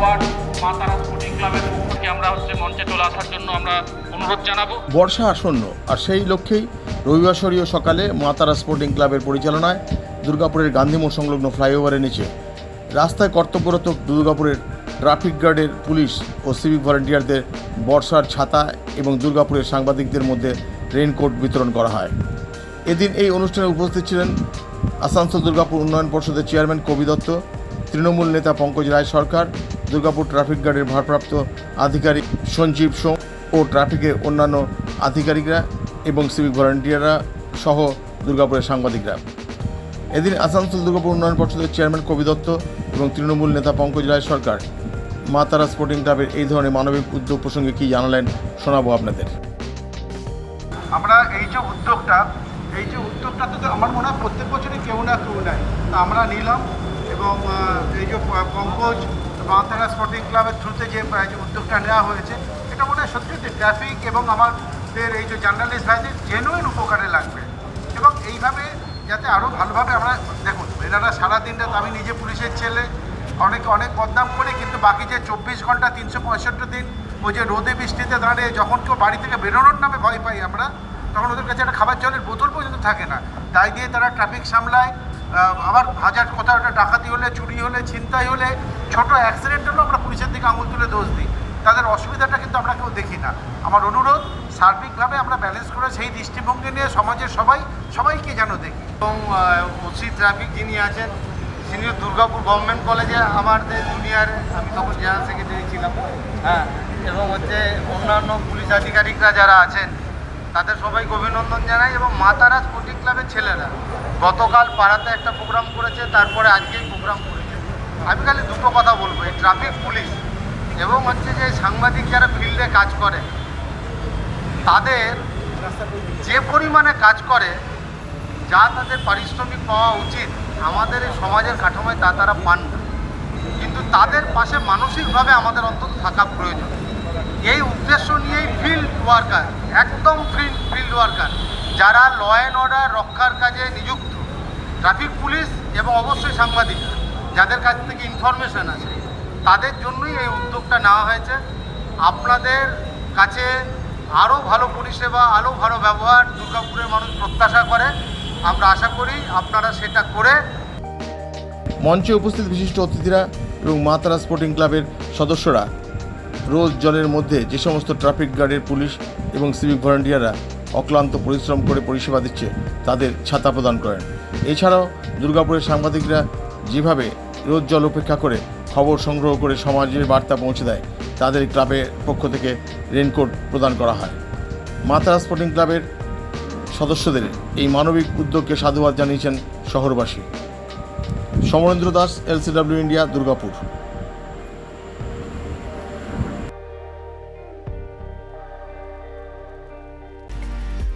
Word মা তারা sporting ক্লাবের পক্ষ আমরা হচ্ছে মঞ্চে চলে আসার জন্য আমরা অনুরোধ জানাব। বর্ষা আসন্ন, আর সেই লক্ষ্যেই রবিবাসরীয় সকালে মাতারা স্পোর্টিং ক্লাবের পরিচালনায় দুর্গাপুরের গান্ধী মোড় সংলগ্ন ফ্লাইওভারের নিচে রাস্তায় কর্তব্যরত দুর্গাপুরের ট্রাফিক গার্ডের পুলিশ ও সিভিক ভলেন্টিয়ারদের বর্ষার ছাতা এবং দুর্গাপুরের সাংবাদিকদের মধ্যে রেইনকোট বিতরণ করা হয়। এদিন এই অনুষ্ঠানে উপস্থিত ছিলেন আসানসোল দুর্গাপুর উন্নয়ন পর্ষদের চেয়ারম্যান কবি দত্ত তৃণমূল নেতা পঙ্কজ রায় সরকার, দুর্গাপুর ট্রাফিক গার্ডের ভারপ্রাপ্ত আধিকারিক সঞ্জীব সোম ও ট্রাফিকের অন্যান্য আধিকারিকরা এবং সিভিক ভলান্টিয়াররা সহ দুর্গাপুরের সাংবাদিকরা। এদিন আসানসোল দুর্গাপুর উন্নয়ন পর্ষদের চেয়ারম্যান কবি দত্ত এবং তৃণমূল নেতা পঙ্কজ রায় সরকার মা তারা স্পোর্টিং ক্লাবের এই ধরনের মানবিক উদ্যোগ প্রসঙ্গে কী জানালেন শোনাবো আপনাদের। আমরা এই যে উদ্যোগটা, এই যে উদ্যোগটাতে তো আমার মনে হয় প্রত্যেক বছরই কেউ না কেউ নেয়। তা আমরা নিলাম এবং এই যে পঙ্কজ বাঁতারা স্পোর্টিং ক্লাবের থ্রুতে যে উদ্যোগটা নেওয়া হয়েছে, এটা মনে হয় সত্যি ট্রাফিক এবং আমাদের এই যে জার্নালিস্ট ভাইদের জেনুইন উপকারে লাগবে। এবং এইভাবে যাতে আরও ভালোভাবে আমরা, দেখুন, এনারা সারাদিনটা তো আমি নিজে পুলিশের ছেলে, অনেক অনেক বদনাম করে, কিন্তু বাকি যে চব্বিশ ঘণ্টা, তিনশো পঁয়ষট্টি দিন ওই যে রোদে বৃষ্টিতে দাঁড়িয়ে যখন কেউ বাড়ি থেকে বেরোনোর নামে ভয় পাই আমরা, তখন ওদের কাছে একটা খাবার জলের বোতল পর্যন্ত থাকে না। তাই দিয়ে তারা ট্রাফিক সামলায় আবার হাজার কোথাও একটা ডাকাতি হলে, চুরি হলে, ছিনতাই হলে, ছোট অ্যাক্সিডেন্ট হলেও আমরা পুলিশের দিকে আঙুল তুলে দোষ দিই। তাদের অসুবিধাটা কিন্তু আমরা কেউ দেখি না। আমার অনুরোধ, সার্বিকভাবে আমরা ব্যালেন্স করে সেই দৃষ্টিভঙ্গি নিয়ে সমাজের সবাই, সবাইকে যেন দেখি। এবং ওসি ট্রাফিক যিনি আছেন সিনিয়র দুর্গাপুর গভর্নমেন্ট কলেজে আমাদের জুনিয়র আমি তখন জেনারেল সেক্রেটারি ছিলাম। হ্যাঁ এবং হচ্ছে অন্যান্য পুলিশ আধিকারিকরা যারা আছেন, তাদের সবাইকে অভিনন্দন জানাই এবং মাতারা স্পোর্টিং ক্লাবের ছেলেরা। গতকাল পাড়াতে একটা প্রোগ্রাম করেছে, তারপরে আজকেই প্রোগ্রাম করেছে। আমি খালি দুটো কথা বলব, এই ট্রাফিক পুলিশ এবং হচ্ছে যে সাংবাদিক যারা ফিল্ডে কাজ করে, তাদের যে পরিমাণে কাজ করে, যা তাদের পারিশ্রমিক পাওয়া উচিত, আমাদের এই সমাজের কাঠামোয় তা তারা পান না। কিন্তু তাদের পাশে মানসিকভাবে আমাদের অন্তত থাকা প্রয়োজন। এই উদ্দেশ্য নিয়েই ফিল্ড ওয়ার্কার একদম ফিল্ড ফিল্ড ওয়ার্কার যারা ল অ্যান্ড অর্ডার রক্ষার কাজে নিযুক্ত। ট্রাফিক পুলিশ এবং অবশ্যই সাংবাদিক যাদের কাছ থেকে ইনফরমেশন আছে, তাদের জন্যই এই উদ্যোগটা নেওয়া হয়েছে। আপনাদের কাছে আরও ভালো পরিষেবা আরও ভালো ব্যবহার দুর্গাপুরের মানুষ প্রত্যাশা করে। আমরা আশা করি আপনারা সেটা করে মঞ্চে উপস্থিত বিশিষ্ট অতিথিরা এবং মাতারা স্পোর্টিং ক্লাবের সদস্যরা রোজ জলের মধ্যে যে সমস্ত ট্রাফিক গার্ডের পুলিশ এবং সিভিক ভলান্টিয়াররা অক্লান্ত পরিশ্রম করে পরিষেবা দিচ্ছে, তাদের ছাতা প্রদান করেন। এছাড়াও দুর্গাপুরের সাংবাদিকরা যেভাবে রোজ জল উপেক্ষা করে খবর সংগ্রহ করে সমাজের বার্তা পৌঁছে দেয়, তাদের ক্লাবের পক্ষ থেকে রেনকোট প্রদান করা হয়। মাতারা স্পোর্টিং ক্লাবের সদস্যদের এই মানবিক উদ্যোগকে সাধুবাদ জানিয়েছেন শহরবাসী। Samarendra Das, LCW India, Durgapur.